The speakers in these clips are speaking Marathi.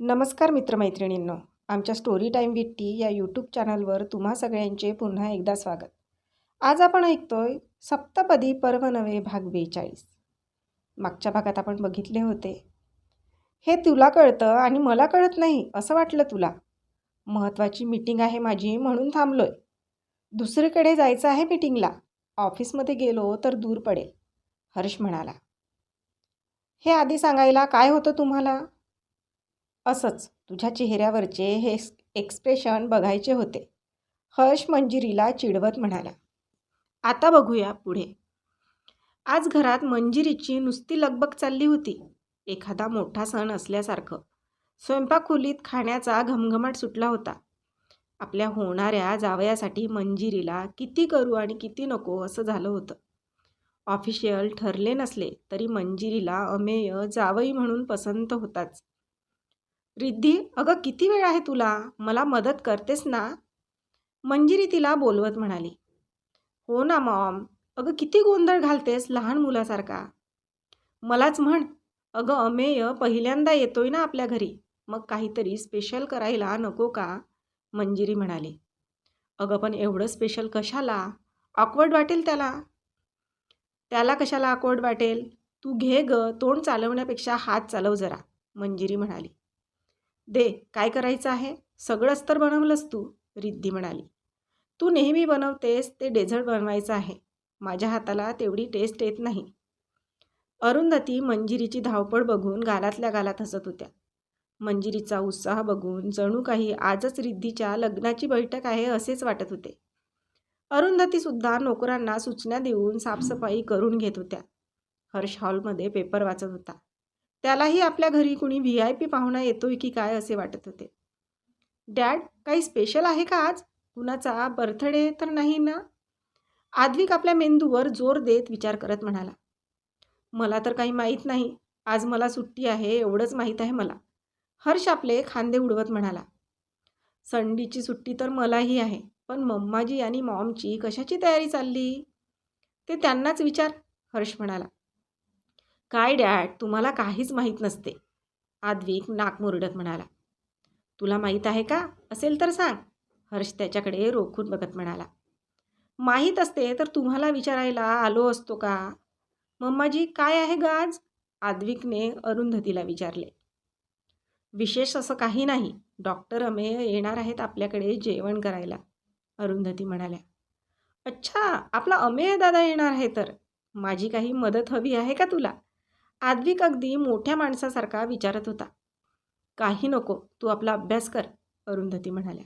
नमस्कार मित्रमैत्रिणींनो आमच्या स्टोरी टाईम विथ टी या यूट्यूब चॅनलवर तुम्हा सगळ्यांचे पुन्हा एकदा स्वागत. आज आपण ऐकतोय सप्तपदी पर्व नवे भाग बेचाळीस. मागच्या भागात आपण बघितले होते. हे तुला कळतं आणि मला कळत नाही असं वाटलं तुला. महत्त्वाची मीटिंग आहे माझी म्हणून थांबलोय. दुसरीकडे जायचं आहे मीटिंगला. ऑफिसमध्ये गेलो तर दूर पडेल. हर्ष म्हणाला. हे आधी सांगायला काय होतं तुम्हाला? असंच तुझ्या चेहऱ्यावरचे हे एक्सप्रेशन बघायचे होते. हर्ष मंजिरीला चिडवत म्हणाला आता बघूया पुढे. आज घरात मंजिरीची नुसती लगबग चालली होती. एखादा मोठा सण असल्यासारखं. स्वयंपाक खोलीत खाण्याचा घमघमाट सुटला होता. आपल्या होणाऱ्या जावयासाठी मंजिरीला किती करू आणि किती नको असं झालं होतं. ऑफिशियल ठरले नसले तरी मंजिरीला अमेय जावई म्हणून पसंत होताच. रिद्धी अगं किती वेळ आहे तुला? मला मदत करतेस ना? मंजिरी तिला बोलवत म्हणाली. हो ना मॉम. अगं किती गोंधळ घालतेस लहान मुलासारखा. मलाच म्हण. अगं अमेय पहिल्यांदा येतोय ना आपल्या घरी. मग काहीतरी स्पेशल करायला नको का? मंजिरी म्हणाली. अगं पण एवढं स्पेशल कशाला? ऑकवर्ड वाटेल त्याला. त्याला कशाला ऑकवर्ड वाटेल? तू घे ग तोंड चालवण्यापेक्षा हात चालव जरा मंजिरी म्हणाली. दे काय करायचं आहे? सगळंच तर बनवलंस तू रिद्धी म्हणाली. तू नेहमी बनवतेस ते डेझर्ट बनवायचं आहे. माझ्या हाताला तेवढी टेस्ट येत नाही. अरुंधती मंजिरीची धावपळ बघून गालातल्या गालात हसत होत्या. मंजिरीचा उत्साह बघून जणू काही आजच रिद्धीच्या लग्नाची बैठक आहे असेच वाटत होते. अरुंधतीसुद्धा नोकरांना सूचना देऊन साफसफाई करून घेत होत्या. हर्ष हॉलमध्ये पेपर वाचत होता. त्यालाही आपल्या घरी कुणी व्ही आय पी पाहुणा येतोय की काय असे वाटत होते. डॅड काही स्पेशल आहे का आज? कुणाचा? बर्थडे तर नाही ना? आद्विक आपल्या मेंदूवर जोर देत विचार करत म्हणाला. मला तर काही माहीत नाही. आज मला सुट्टी आहे एवढंच माहीत आहे मला. हर्ष आपले खांदे उडवत म्हणाला. संडीची सुट्टी तर मलाही आहे पण मम्माजी आणि मॉमची कशाची तयारी चालली? ते त्यांनाच विचार हर्ष म्हणाला. काय डॅड तुम्हाला काहीच माहीत नसते. आद्विक नाक मुरडत म्हणाला. तुला माहीत आहे का? असेल तर सांग. हर्ष त्याच्याकडे रोखून बघत म्हणाला. माहीत असते तर तुम्हाला विचारायला आलो असतो का? मम्माजी काय आहे गाज आद्विकने अरुंधतीला विचारले. विशेष असं काही नाही. डॉक्टर अमेय येणार आहेत आपल्याकडे जेवण करायला अरुंधती म्हणाल्या. अच्छा आपला अमेय दादा येणार आहे तर. माझी काही मदत हवी आहे का तुला? आद्विक अगदी मोठ्या माणसासारखा विचारत होता. काही नको तू आपला अभ्यास कर अरुंधती म्हणाल्या.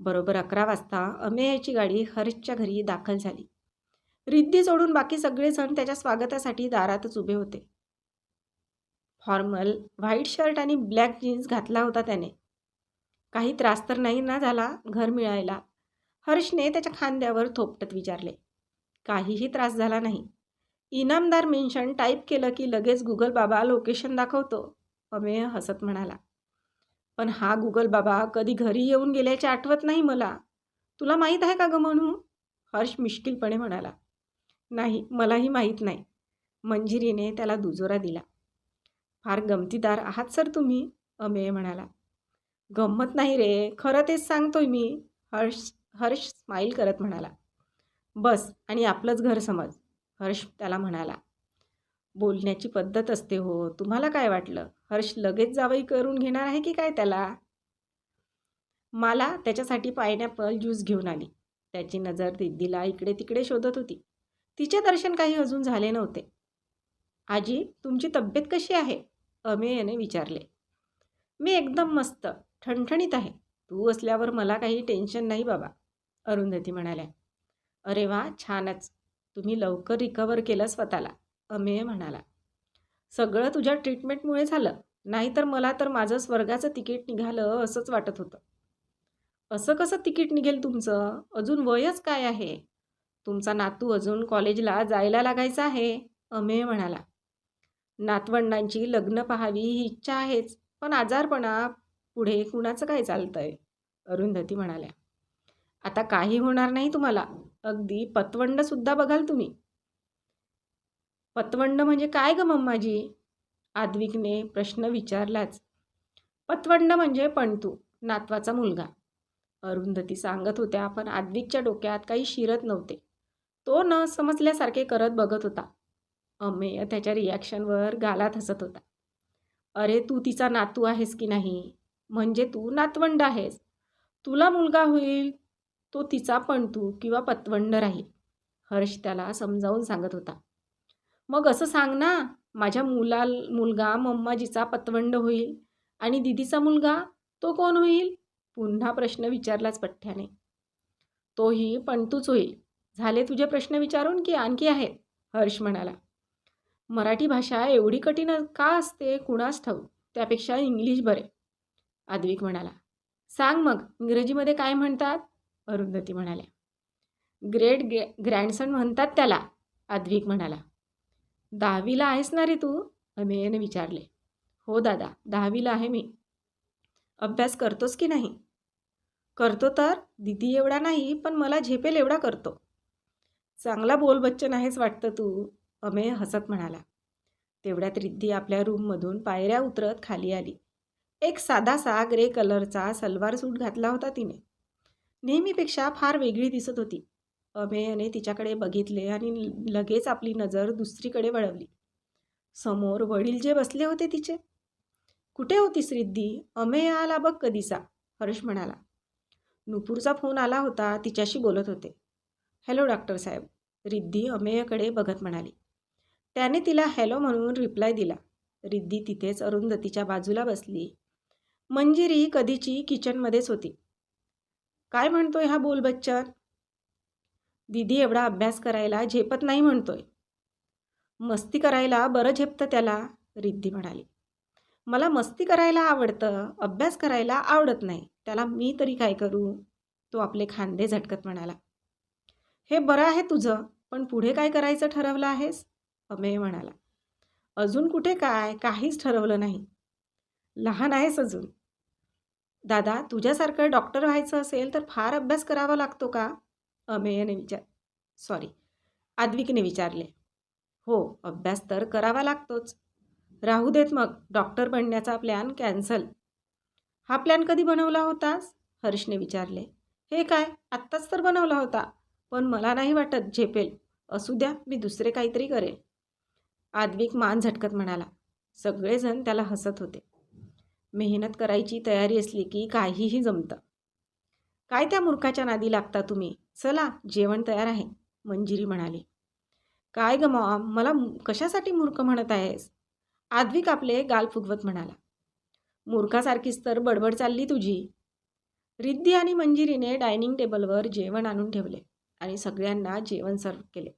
बरोबर अकरा वाजता अमेयाची गाडी हर्षच्या घरी दाखल झाली. रिद्धी सोडून बाकी सगळेजण त्याच्या स्वागतासाठी दारातच उभे होते. फॉर्मल व्हाईट शर्ट आणि ब्लॅक जीन्स घातला होता त्याने. काही त्रास तर नाही ना झाला घर मिळायला? हर्षने त्याच्या खांद्यावर थोपटत विचारले. काहीही त्रास झाला नाही. इनामदार मेन्शन टाईप केलं की लगेच गुगल बाबा लोकेशन दाखवतो. अमेय हसत म्हणाला. पण हा गुगल बाबा कधी घरी येऊन गेल्याचे आठवत नाही मला. तुला माहीत आहे का गं म्हणू हर्ष मिश्किलपणे म्हणाला. नाही मलाही माहीत नाही. मंजिरीने त्याला दुजोरा दिला. फार गमतीदार आहात सर तुम्ही? अमेय म्हणाला. गंमत नाही रे खरं तेच सांगतोय मी. हर्ष हर्ष स्माईल करत म्हणाला. बस आणि आपलंच घर समज. हर्ष त्याला म्हणाला बोलण्याची पद्धत असते हो. तुम्हाला काय वाटलं? हर्ष लगेच जावई करून घेणार आहे की काय त्याला? मला त्याच्यासाठी पायनॅपल ज्यूस घेऊन आली. त्याची नजर दिदीला इकडे तिकडे शोधत होती. तिचे दर्शन काही अजून झाले नव्हते. आजी तुमची तब्येत कशी आहे? अमेयने विचारले. मी एकदम मस्त ठणठणीत आहे. तू असल्यावर मला काही टेन्शन नाही बाबा अरुंधती म्हणाल्या. अरे वा छानच. तुम्ही लवकर रिकवर केलं स्वतःला अमेय म्हणाला. सगळं तुझ्या ट्रीटमेंटमुळे झालं. नाहीतर मला तर माझं स्वर्गाचं तिकीट निघालं असंच वाटत होतं. असं कसं तिकीट निघेल तुमचं? अजून वयच काय आहे? तुमचा नातू अजून कॉलेजला जायला लागायचा आहे अमेय म्हणाला. नातवंडांची लग्न पाहावी ही इच्छा आहेच पण आजारपणा पुढे कुणाचं काय चालतंय? अरुंधती म्हणाल्या. आता काही होणार नाही तुम्हाला. अगदी पतवंडसुद्धा बघाल तुम्ही. पतवंड म्हणजे काय ग मम्माजी? आद्विकने प्रश्न विचारलाच. पतवंड म्हणजे पणतू नातवाचा मुलगा. अरुंधती सांगत होत्या पण आद्विकच्या डोक्यात काही शिरत नव्हते. तो न समजल्यासारखे करत बघत होता. अमेय त्याच्या रिॲक्शनवर गालात हसत होता. अरे तू तिचा नातू आहेस की नाही? म्हणजे तू नातवंड आहेस. तुला मुलगा होईल तो तिचा पणतू किंवा पतवंड राहील हर्ष त्याला समजावून सांगत होता. मग असं सांग ना माझ्या मुला मुलगा मम्माजीचा पतवंड होईल आणि दिदीचा मुलगा तो कोण होईल? पुन्हा प्रश्न विचारलाच पठ्ठ्याने. तोही पणतूच होईल. झाले तुझे प्रश्न विचारून की आणखी आहेत? हर्ष म्हणाला. मराठी भाषा एवढी कठीण का असते? कुणास ठाऊ त्यापेक्षा इंग्लिश बरे. आद्विक म्हणाला. सांग मग इंग्रजीमध्ये काय म्हणतात? अरुंधती म्हणाल्या. ग्रेट गे ग्रँडसन म्हणतात त्याला आद्विक म्हणाला. दहावीला आहेस ना रे तू? अमेयने विचारले. हो दादा दहावीला आहे मी. अभ्यास करतोस की नाही? करतो तर दिदी एवढा नाही पण मला झेपेल एवढा करतो. चांगला बोल बच्चन आहेस वाटतं तू अमेय हसत म्हणाला. तेवढ्यात रिद्धी आपल्या रूममधून पायऱ्या उतरत खाली आली. एक साधासा ग्रे कलरचा सलवार सूट घातला होता तिने. नेहमीपेक्षा फार वेगळी दिसत होती. अमेयने तिच्याकडे बघितले आणि लगेच आपली नजर दुसरीकडे वळवली. समोर वडील जे बसले होते तिचे. कुठे होतीस रिद्धी? अमेय आला बघ कधीसा हर्ष म्हणाला. नुपूरचा फोन आला होता तिच्याशी बोलत होते. हॅलो डॉक्टर साहेब रिद्धी अमेयकडे बघत म्हणाली. त्याने तिला हॅलो म्हणून रिप्लाय दिला. रिद्धी तिथेच अरुंधतीच्या बाजूला बसली. मंजिरी कधीची किचनमध्येच होती. काय म्हणतोय हा बोल बच्चन? दिदी एवढा अभ्यास करायला झेपत नाही म्हणतोय. मस्ती करायला बरं झेपतं त्याला रिद्धी म्हणाली. मला मस्ती करायला आवडतं अभ्यास करायला आवडत नाही. त्याला मी तरी काय करू? तो आपले खांदे झटकत म्हणाला. हे बरं आहे तुझं पण पुढे काय करायचं ठरवलं आहेस? अमेय म्हणाला. अजून कुठे काय? काहीच ठरवलं नाही. लहान आहेस अजून. दादा तुझ्यासारखं डॉक्टर व्हायचं असेल तर फार अभ्यास करावा लागतो का? अमेयने विचार सॉरी आद्विकने विचारले. हो अभ्यास तर करावा लागतोच. राहू देत मग डॉक्टर बनण्याचा प्लॅन कॅन्सल हा प्लॅन कधी बनवला होतास? हर्षने विचारले. हे काय आत्ताच तर बनवला होता. पण मला नाही वाटत झेपेल. असू द्या मी दुसरे काहीतरी करेल. आद्विक मान झटकत म्हणाला. सगळेजण त्याला हसत होते. मेहनत करायची तयारी असली की काहीही जमतं. काय त्या मूर्खाच्या नादी लागता तुम्ही? चला जेवण तयार आहे मंजिरी म्हणाली. काय ग मला कशासाठी मूर्ख म्हणत आहेस? आद्विक आपले गाल फुगवत म्हणाला. मूर्खासारखीच तर बडबड चालली तुझी. रिद्धी आणि मंजिरीने डायनिंग टेबलवर जेवण आणून ठेवले आणि सगळ्यांना जेवण सर्व केले.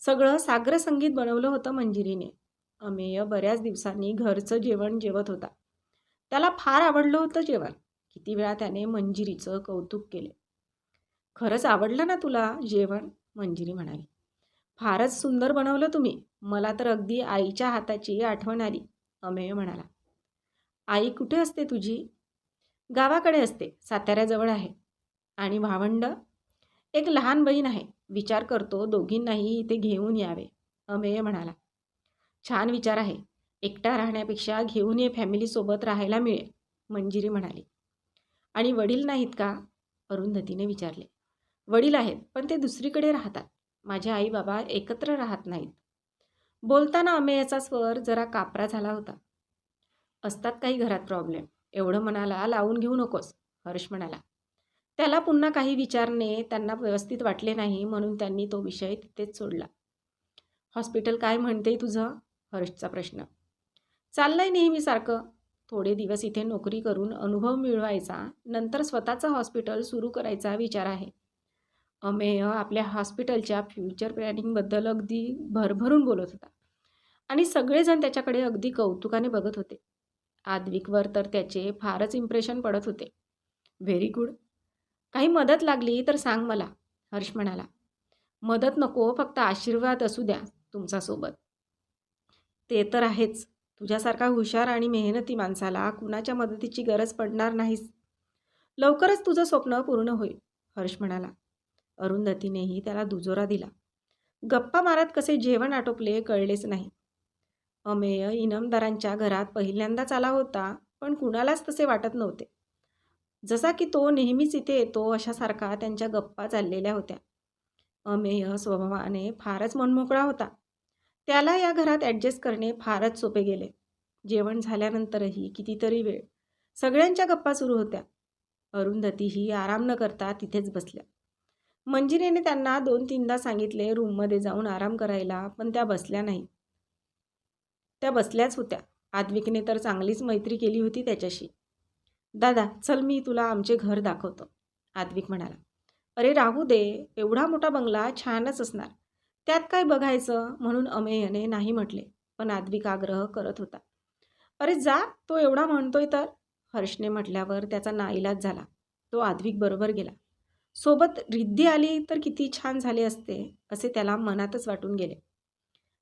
सगळं साग्र संगीत बनवलं होतं मंजिरीने. अमेय बऱ्याच दिवसांनी घरचं जेवण जेवत होता. त्याला फार आवडलं होतं जेवण किती वेळा त्याने मंजिरीचं कौतुक केले. खरंच आवडलं ना तुला जेवण? मंजिरी म्हणाली. फारच सुंदर बनवलं तुम्ही. मला तर अगदी आईच्या हाताची आठवण आली अमेय म्हणाला. आई कुठे असते तुझी? गावाकडे असते साताऱ्याजवळ आहे. आणि भावंड? एक लहान बहीण आहे. विचार करतो दोघींनाही इथे घेऊन यावे अमेय म्हणाला. छान विचार आहे. एकटा राहण्यापेक्षा घेऊन ये फॅमिलीसोबत राहायला मिळेल मंजिरी म्हणाली. आणि वडील नाहीत का? अरुंधतीने विचारले. वडील आहेत पण ते दुसरीकडे राहतात. माझे आई बाबा एकत्र राहत नाहीत. बोलताना अमेयाचा स्वर जरा कापरा झाला होता. असतात काही घरात प्रॉब्लेम एवढं मनाला लावून घेऊ नकोस हर्ष म्हणाला. त्याला पुन्हा काही विचारणे त्यांना व्यवस्थित वाटले नाही म्हणून त्यांनी तो विषय तिथेच सोडला. हॉस्पिटल काय म्हणते तुझं? हर्षचा प्रश्न. चाललंय नेहमीसारखं थोडे दिवस इथे नोकरी करून अनुभव मिळवायचा नंतर स्वतःचं हॉस्पिटल सुरू करायचा विचार आहे. अमेय आपल्या हॉस्पिटलच्या फ्युचर प्लॅनिंगबद्दल अगदी भरभरून बोलत होता. आणि सगळेजण त्याच्याकडे अगदी कौतुकाने बघत होते. आद्विकवर तर त्याचे फारच इम्प्रेशन पडत होते. व्हेरी गुड काही मदत लागली तर सांग मला हर्ष म्हणाला. मदत नको फक्त आशीर्वाद असू द्या तुमच्यासोबत. ते तर आहेच. तुझ्यासारखा हुशार आणि मेहनती माणसाला कुणाच्या मदतीची गरज पडणार नाहीस. लवकरच तुझं स्वप्न पूर्ण होईल हर्ष म्हणाला. अरुंधतीनेही त्याला दुजोरा दिला. गप्पा मारत कसे जेवण आटोपले कळलेच नाही. अमेय इनामदारांच्या घरात पहिल्यांदाच आला होता पण कुणालाच तसे वाटत नव्हते. जसा की तो नेहमीच इथे येतो अशासारखा त्यांच्या गप्पा चाललेल्या होत्या. अमेय स्वभावाने फारच मनमोकळा होता. त्याला या घरात ॲडजस्ट करणे फारच सोपे गेले. जेवण झाल्यानंतरही कितीतरी वेळ सगळ्यांच्या गप्पा सुरू होत्या. अरुंधतीही आराम न करता तिथेच बसल्या. मंजिरीने त्यांना दोन तीनदा सांगितले रूममध्ये जाऊन आराम करायला पण त्या बसल्या नाही. त्या बसल्याच होत्या. आद्विकने तर चांगलीच मैत्री केली होती त्याच्याशी. दादा चल मी तुला आमचे घर दाखवतो. आद्विक म्हणाला. अरे राहू दे एवढा मोठा बंगला छानच असणार. त्यात काय बघायचं म्हणून अमेयने नाही म्हटले पण आद्विक आग्रह करत होता. अरे जा तो एवढा म्हणतोय तर हर्षने म्हटल्यावर त्याचा नाईलाज झाला. तो आद्विक बरोबर गेला. सोबत रिद्धी आली तर किती छान झाले असते असे त्याला मनातच वाटून गेले.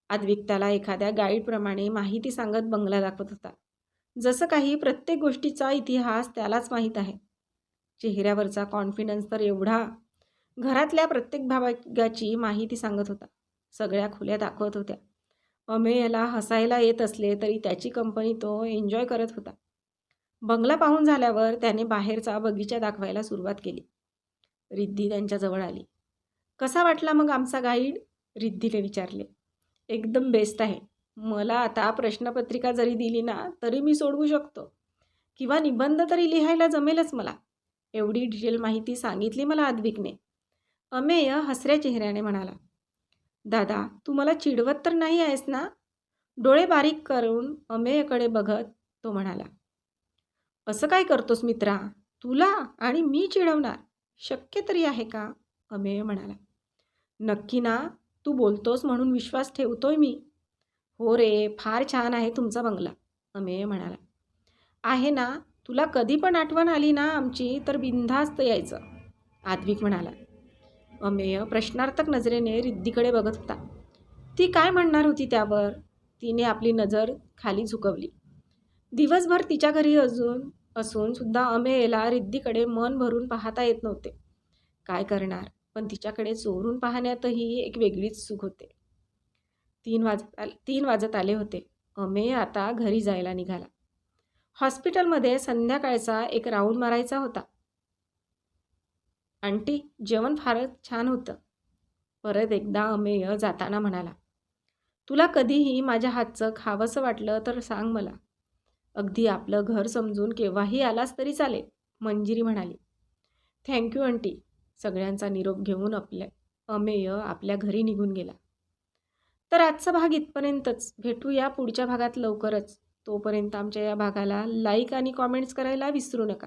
आद्विक त्याला एखाद्या गाईडप्रमाणे माहिती सांगत बंगला दाखवत होता. जसं काही प्रत्येक गोष्टीचा इतिहास त्यालाच माहीत आहे. चेहऱ्यावरचा कॉन्फिडन्स तर एवढा. घरातल्या प्रत्येक भागाची माहिती सांगत होता. सगळ्या खुल्या दाखवत होत्या. अमेयला हसायला येत असले तरी त्याची कंपनी तो एन्जॉय करत होता. बंगला पाहून झाल्यावर त्याने बाहेरचा बगीचा दाखवायला सुरुवात केली. रिद्धी त्यांच्याजवळ आली. कसा वाटला मग आमचा गाईड? रिद्धीने विचारले. एकदम बेस्ट आहे. मला आता प्रश्नपत्रिका जरी दिली ना तरी मी सोडवू शकतो. किंवा निबंध तरी लिहायला जमेलच मला. एवढी डिटेल माहिती सांगितली मला आद्विकने. अमेय हसऱ्या चेहऱ्याने म्हणाला. दादा तू मला चिडवत तर नाही आहेस ना? डोळे बारीक करून अमेयकडे बघत तो म्हणाला असं काय करतोस मित्रा? तुला आणि मी चिडवणार? शक्य तरी आहे का? अमेय म्हणाला नक्की ना तू बोलतोस म्हणून विश्वास ठेवतोय मी. हो रे फार छान आहे तुमचा बंगला अमेय म्हणाला आहे ना तुला कधी पण आठवण आली ना आमची तर बिनधास्त यायचं आद्विक म्हणाला अमेय प्रश्नार्थक नजरेने रिद्धीकडे बघत होता. ती काय म्हणणार होती त्यावर? तिने आपली नजर खाली झुकवली. दिवसभर तिच्या घरी अजून असून सुद्धा अमेयला रिद्धीकडे मन भरून पाहता येत नव्हते. काय करणार? पण तिच्याकडे चोरून पाहण्यातही एक वेगळीच सुख होते. तीन वाजत आले तीन वाजत आले होते. अमेय आता घरी जायला निघाला. हॉस्पिटलमध्ये संध्याकाळचा एक राऊंड मारायचा होता. आंटी जेवण फारच छान होतं. परत एकदा अमेय जाताना म्हणाला तुला कधीही माझ्या हातचं खावंसं वाटलं तर सांग मला. अगदी आपलं घर समजून केव्हाही आलास तरी चालेल मंजिरी म्हणाली. Thank you aunty. सगळ्यांचा निरोप घेऊन आपल्या अमेय आपल्या घरी निघून गेला. तर आजचा भाग इथपर्यंतच. भेटूया पुढच्या भागात लवकरच. तोपर्यंत आमच्या या भागाला लाईक आणि कॉमेंट्स करायला विसरू नका.